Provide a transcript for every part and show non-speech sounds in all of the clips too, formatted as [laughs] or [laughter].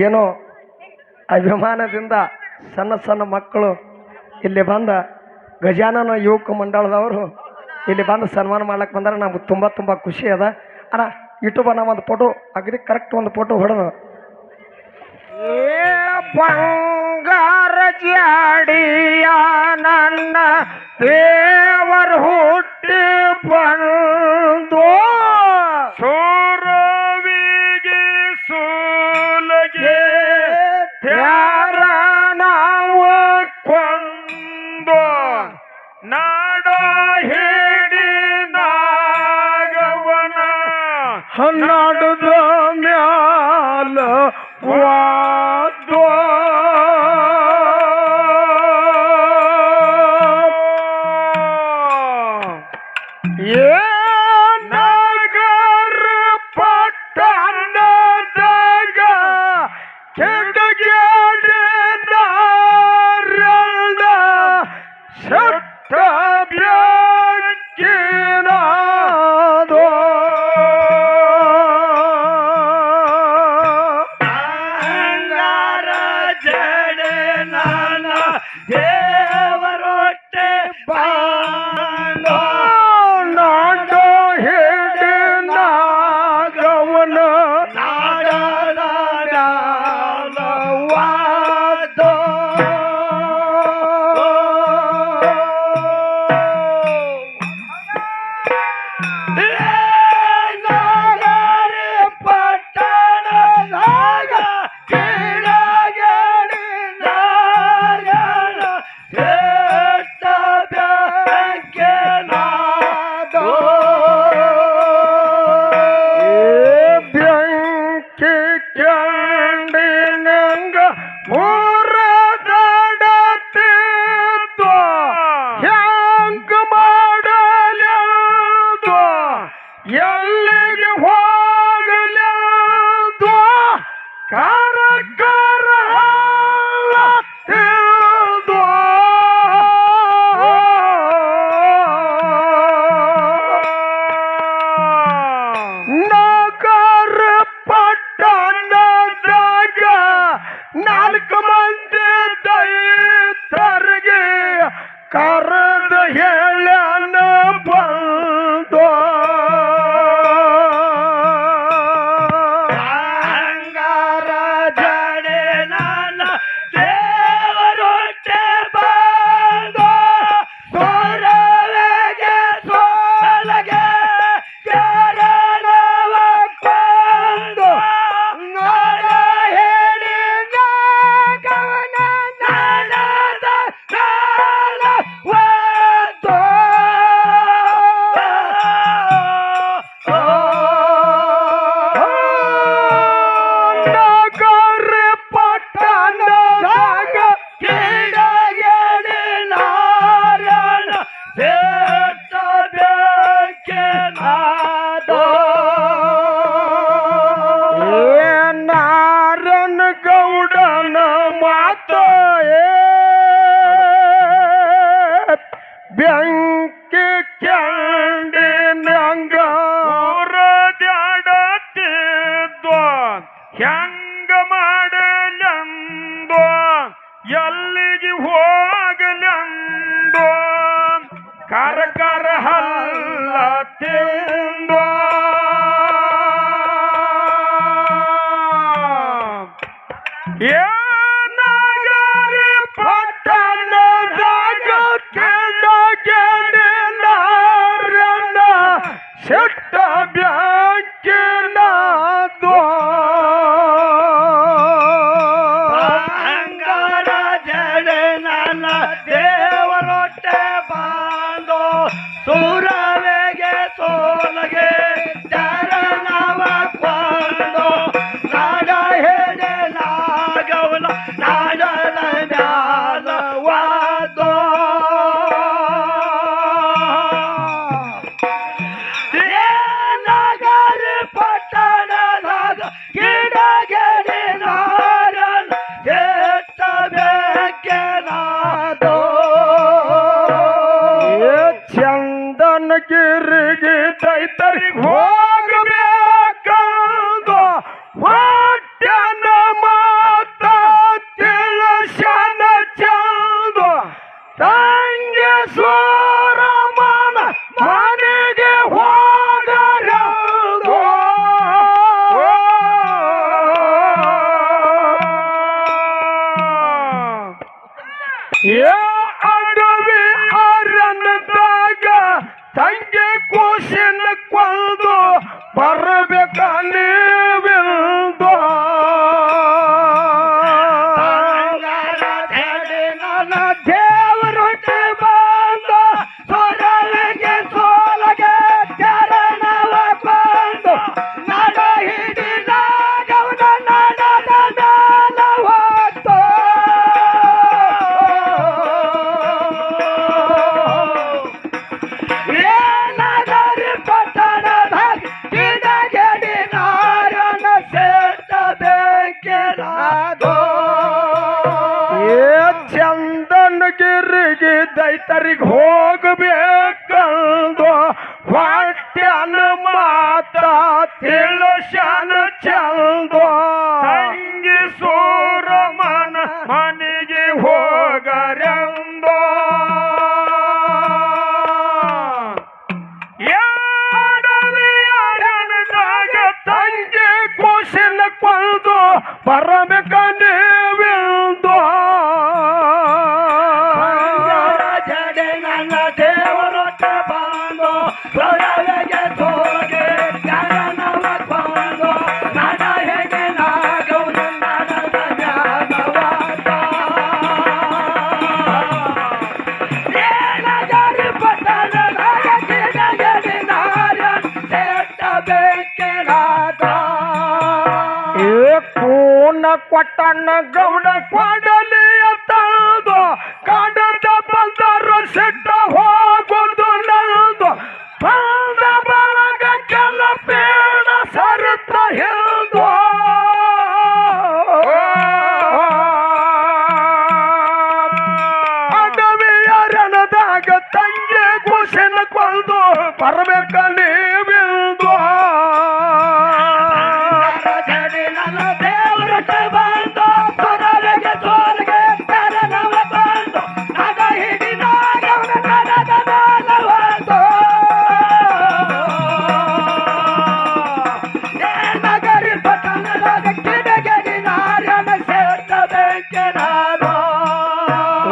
ಏನೋ ಅಭಿಮಾನದಿಂದ ಸಣ್ಣ ಸಣ್ಣ ಮಕ್ಕಳು ಇಲ್ಲಿ ಬಂದ ಗಜಾನನ ಯುವಕ ಮಂಡಳದವರು ಇಲ್ಲಿ ಬಂದು ಸನ್ಮಾನ ಮಾಡ್ಲಕ್ಕೆ ಬಂದ್ರೆ ನಮ್ಗೆ ತುಂಬ ತುಂಬ ಖುಷಿ ಅದ. ಅಣ್ಣ ಯೂಟ್ಯೂಬ್ ನಾವು ಒಂದು ಫೋಟೋ ಅಗದಿ ಕರೆಕ್ಟ್ ಒಂದು ಫೋಟೋ ಹೊಡೆದು. ಬಂಗಾರ ನನ್ನ ದೇವರು ಹುಟ್ಟಿ ಬಂದ ನಾಡ ಹೇಳಿ Nagavana. ಹನ್ನಾಡ Tabiat Yeah. [laughs] cara. Anadel.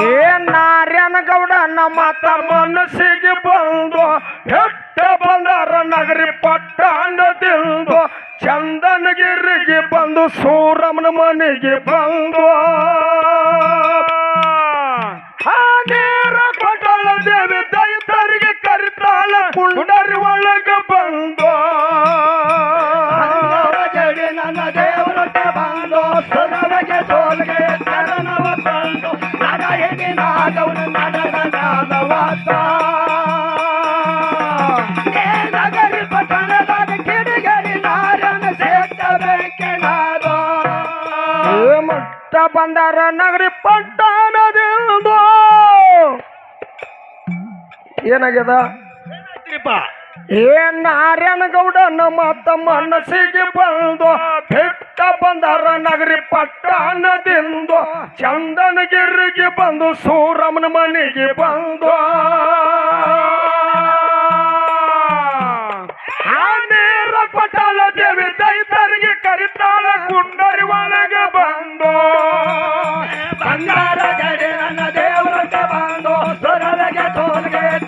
ಏ ನಾರಾಯಣ ಗೌಡ ನಮ್ಮ ಮನಸ್ಸಿಗೆ ಬಂದು ಹೆಟ್ಟ ಬಂದರ ನಗರಿ ಪಟ್ಟಣದಿಂದ ಚಂದನಗಿರಿಗೆ ಬಂದು ಸೂರಮ್ಮನ ಮನೆಗೆ ಬಂದು. ಆ ನೇರ ಕೊಟ್ಟಲ ದೇವಿ ದೈತರಿಗೆ ಕರಿತಾಳ ಕುಂಡರಿ ಒಳಗ ಬಂದು. ಪಟ್ಟಣದಾಗ ಕಿಡಿಗಡಿ ನಾರನ ಸೇಟ ಬೆಂಕೆನಾದೋ ಏ ಮೊಟ್ಟ ಬಂದಾರ ನಗರಿ ಪಟ್ಟಣದಿಂದ ಏನಾಗ್ಯದ ಏ ನಾರಾಯಣ ಗೌಡ ನಮ್ಮ ತಮ್ಮ ಮನಸ್ಸಿಗೆ ಬಂದು ಬಂದಾರ ನಗರಿ ಪಟ್ಟಣದಿಂದ ಚಂದನಗಿರಿಗೆ ಬಂದು ಸೂರಮ್ಮನ ಮನೆಗೆ ಬಂದು. ನೇರ ದೇವಿ ದೈತರಿಗೆ ಕರಿತಾಳ ಕುಂಡರಿ ಒಳಗೆ ಬಂದು. ಬಂಗಾರ ನನ್ನ ಬಂದು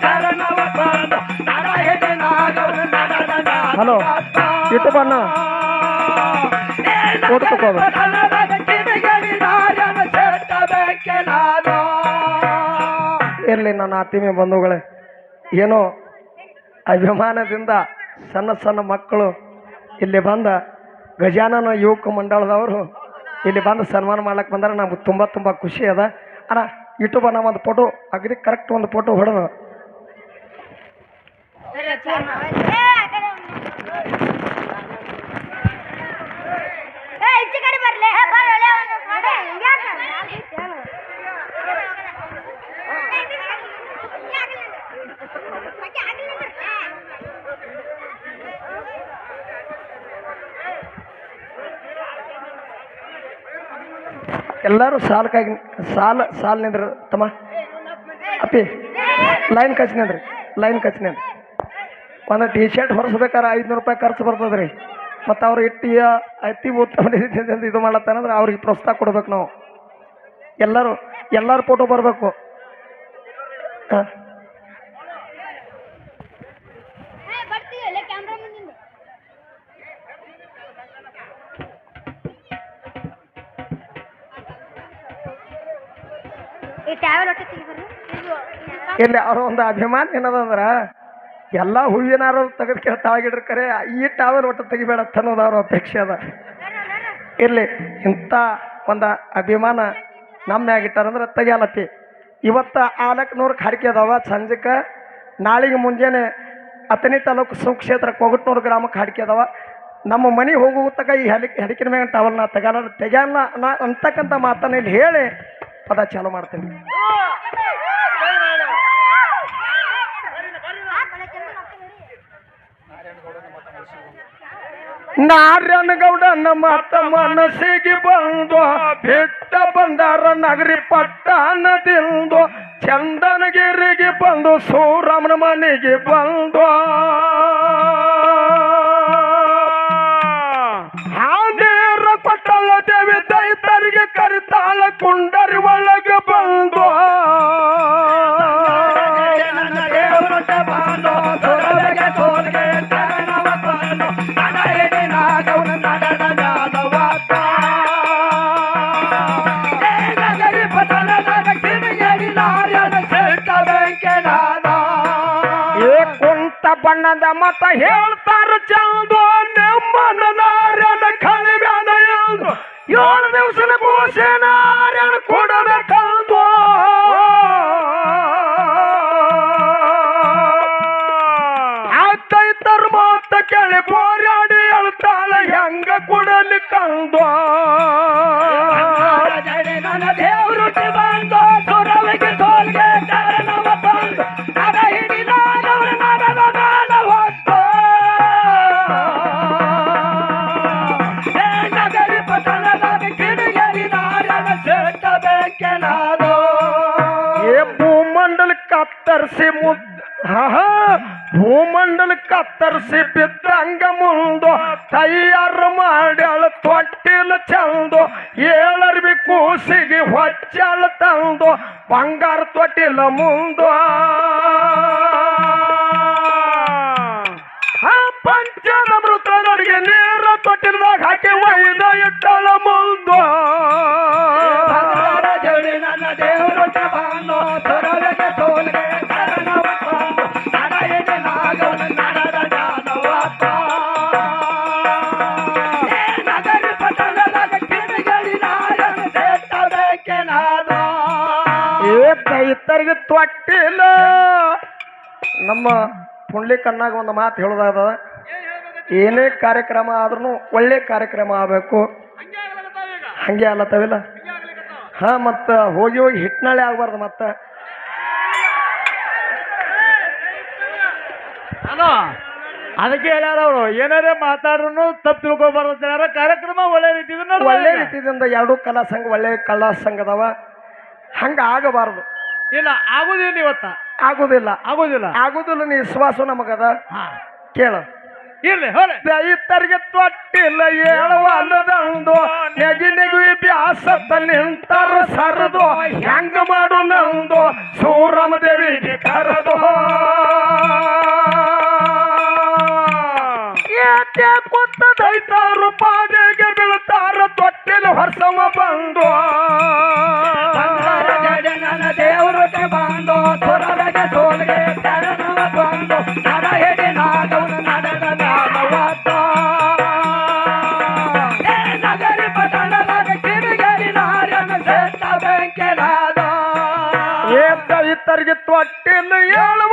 ಚರಣವ ಬಂದು. ಹಲೋ ಇಟ್ಟು ಬಣ್ಣ ಫೋಟೋ ತಗೋಬ. ಇರಲಿ ನನ್ನ ಆತ್ಮೀಯ ಬಂಧುಗಳೇ. ಏನೋ ಅಭಿಮಾನದಿಂದ ಸಣ್ಣ ಸಣ್ಣ ಮಕ್ಕಳು ಇಲ್ಲಿ ಬಂದ ಗಜಾನನ ಯುವಕ ಮಂಡಳದವರು ಇಲ್ಲಿ ಬಂದು ಸನ್ಮಾನ ಮಾಡ್ಲಕ್ಕೆ ಬಂದ್ರೆ. ನಮ್ಗೆ ತುಂಬ ತುಂಬ ಖುಷಿ ಅದ. ಅಣ್ಣ ಯೂಟ್ಯೂಬ್ ನಾವು ಒಂದು ಫೋಟೋ ಅಗದಿ ಕರೆಕ್ಟ್ ಒಂದು ಫೋಟೋ ಹೊಡೆದು. ಎಲ್ಲರೂ ಸಾಲಕ್ಕಾಗಿ ಸಾಲ ಸಾಲ ನಿಂದ್ರ ತಮ್ಮ ಅಪ್ಪಿ ಲೈನ್ ಕಚ್ ನಿಂದ್ರಿ ಲೈನ್ ಕಚ್ ನಿಂದ್ರಿ ಒಂದು ಟಿ ಶರ್ಟ್ ಹೊರಸ್ಬೇಕಾರೆ ಐದುನೂರು ರೂಪಾಯಿ ಖರ್ಚು ಬರ್ತದೆ ರೀ ಮತ್ತು ಅವ್ರು ಇಟ್ಟಿಯ ಅತಿ ಉತ್ತಮ [laughs] ಇದು ಮಾಡತ್ತಾನಂದ್ರೆ ಅವ್ರಿಗೆ ಪ್ರೋತ್ಸಾಹ ಕೊಡ್ಬೇಕು ನಾವು. ಎಲ್ಲರೂ ಎಲ್ಲರ ಫೋಟೋ ಬರಬೇಕು. ಹಾಂ. ಇಲ್ಲಿ ಅವ್ರ ಒಂದು ಅಭಿಮಾನ ಏನದಂದ್ರ ಎಲ್ಲ ಹೂವಿನಾರ ತೆಗೆದು ಕೆಳಗಿಡ್ರಿ ಕರೆ, ಈ ಟಾವಲ್ ಒಟ್ಟು ತೆಗಿಬೇಡ ಅನ್ನೋದು ಅಪೇಕ್ಷೆ ಅದ. ಇರಲಿ, ಇಂಥ ಒಂದು ಅಭಿಮಾನ ನಮ್ಮ ಆಗಿಟ್ಟಾರಂದ್ರೆ ತೆಗಿಯಲತ್ತಿ. ಇವತ್ತು ಆಲಕ್ನೂರು ಹರಕೆ ಅದಾವ ಸಂಜೆಗೆ ನಾಳೆಗೆ ಮುಂಜಾನೆ ಅತನಿ ತಾಲೂಕು ಸುಕ್ಷೇತ್ರ ಕೊಗಟ್ನೂರು ಗ್ರಾಮಕ್ಕೆ ಹರಕೆ ಅದಾವ. ನಮ್ಮ ಮನೆ ಹೋಗುವ ತಕ ಈ ಹಲಿಕೆ ಹಡಿಕಿನ ಮ್ಯಾಗ ಟವಲ್ ನಾ ತೆಗಲ್ಲ ತೆಗ್ಯಾನ ನಾ ಅಂತಕ್ಕಂಥ ಮಾತನ್ನು ಇಲ್ಲಿ ಹೇಳಿ ಪದ ಚಾಲು ಮಾಡ್ತೀನಿ. ನಾರಾಯಣಗೌಡ ನಮ್ಮ ಮನಸ್ಸಿಗೆ ಬಂದು ಬಿಟ್ಟ ಬಂದಾರ ನಗರಿ ಪಟ್ಟಣದಿಂದ ಚಂದನಗಿರಿಗೆ ಬಂದು ಸೂರಮ್ಮನ ಮನೆಗೆ ಬಂದು. ಹಾದೇರ ಪಟ್ಟಲ ದೇವಿ ದೈತರಿಗೆ ಕರಿತಾಳ ಕುಂಡರಿ ಒಳಗೆ ಬಂದು ಬಣ್ಣದ ಮತ ಹೇಳ್ತಾರ ಚಂದು ನಿಮ್ಮನ ನಾರ್ಯನ ಕಳಿವ್ಯಾನ ಎಂದು ಏಳು ದಿವಸದ ಕೋಶೆ ಕೊಡದ ಕೊಡಬೇಕಂದು. ಆತೈತರ ಮಾತ ಕೇಳಿ ಪೋರಾಡಿ ಹೇಳ್ತಾಳ, ಹೆಂಗ ಕೊಡಲಿ ಕಂದು ಕತ್ತರಿಸಿ ಬಿದ್ದಂಗ ಮುಂದು ತಯಾರು ಮಾಡ್ಯಾಳ ತೊಟ್ಟಿಲ್ ಚಂದು ಏಳರ್ಬಿ ಕೂಸಿಗೆ ಹೊಚ್ಚಲ್ ತಂದು ಬಂಗಾರ ತೊಟ್ಟಿಲ ಮುಂದು. ನಮ್ಮ ಪುಂಡ್ಲಿ ಕಣ್ಣಾಗ ಒಂದು ಮಾತು ಹೇಳೋದಾದ ಏನೇ ಕಾರ್ಯಕ್ರಮ ಆದ್ರೂ ಒಳ್ಳೆ ಕಾರ್ಯಕ್ರಮ ಆಗಬೇಕು. ಹಂಗೆ ಅಲ್ಲತ್ತವಿಲ್ಲ ಹಾ ಮತ್ತ ಹೋಗಿ ಹೋಗಿ ಹಿಟ್ನಾಳೆ ಆಗ್ಬಾರ್ದು ಮತ್ತೆ. ಅದಕ್ಕೆ ಹೇಳ್ಯಾರ ಅವರು ಏನಾರೇ ಮಾತಾಡ್ರು ತಪ್ಪು ತಿಳ್ಕೊಬಾರ್ದು ಅಂತ ಹೇಳ್ಯಾರ. ಕಾರ್ಯಕ್ರಮ ಒಳ್ಳೆ ರೀತಿ ಒಳ್ಳೆ ರೀತಿಯಿಂದ ಎರಡೂ ಕಲಾ ಸಂಘ ಒಳ್ಳೆ ಕಲಾ ಸಂಘದವ. ಹಂಗ ಆಗಬಾರ್ದು. ಇಲ್ಲ ಆಗುದಿಲ್ಲ ಇವತ್ತ. ಆಗುದಿಲ್ಲ. ಆಗುದಿಲ್ಲ. ಆಗುದಿಲ್ಲ ನೀ ವಿಶ್ವಾಸ ನಮಗದ? ಕೇಳ. ಇರ್ಲಿ ಹೋಲೆ ರೈತರಿಗೆ ತೊಟ್ಟಿಲ್ಲ ನೆಗಿ ನೆಗಿ ಬ್ಯಾಸತ್ತ ನಿಂತರ ಸರದು. ಹೆಂಗ ಮಾಡು ನಂದು. ಸೂರಮ ದೇವಿಗೆ ಕರೆದು. ಏತೆ ಕೊತ್ತ ದೈತಾರು ಪಾದೆಗೆ ಬೀಳ್ತಾರ ತೊಟ್ಟಿಲು ಹೊರಸವ ಬಂದು. ರೈತರಿಗೆ ತೊಟ್ಟಿಲ್ಲ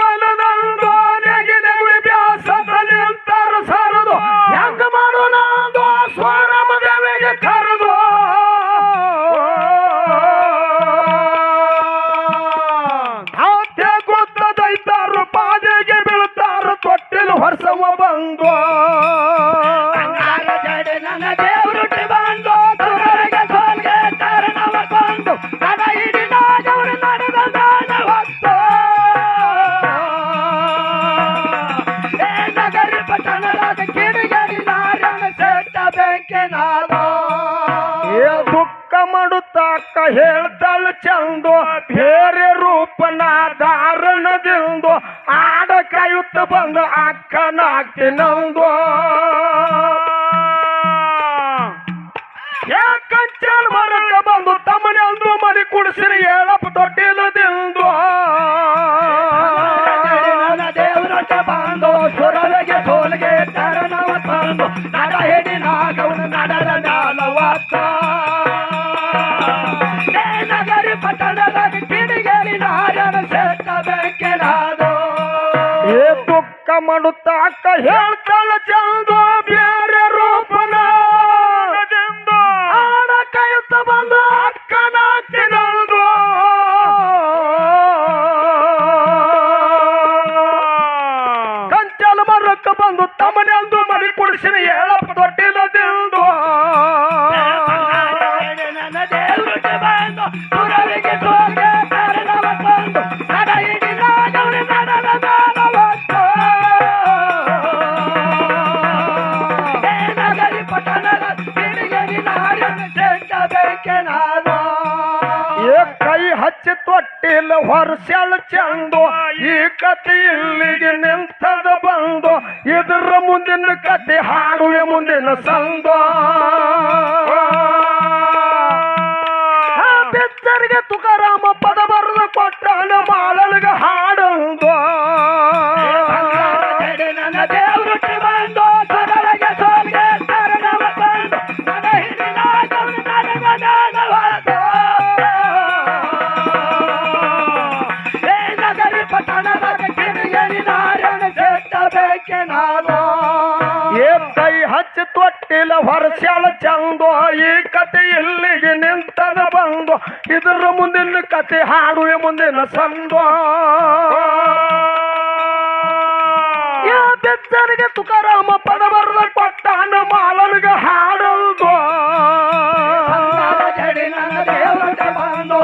ಮಾಡುತ್ತ ಅಕ್ಕ ಹೇಳ್ತಾಳ ಚಂದು ಬೇರೆ ರೂಪನ. ಆಡ ಬಂದ ಅಕ್ಕನ ತಿನ್ನಲ್ದು ಕಂಚಲ ಮರಕ್ಕ ಬಂದು ತಮ್ಮನೆಂದು ಮರಿ ಕುಡಿಸಿನ ಹೇಳಪ್ಪ ದೊಡ್ಡಿನ ನಿನ್ನ ಕತೆ ಹಾಡುವೆ ಮುಂದಿನ ಸಂದೋ ಎಲ್ಲಿಗೆ ನಿಂತದ ಬಂದು ಇದರ ಮುಂದಿನ ಕತೆ ಹಾಡುವೆ ಮುಂದಿನ ಸಂದ ಬೆಚ್ಚರಿಗೆ ತುಕಾರಾಮ ಪದ ಬರದ ಕೊಟ್ಟ ಮಾಲನಿಗೆ ಹಾಡಲ್ದು. ಬಂದು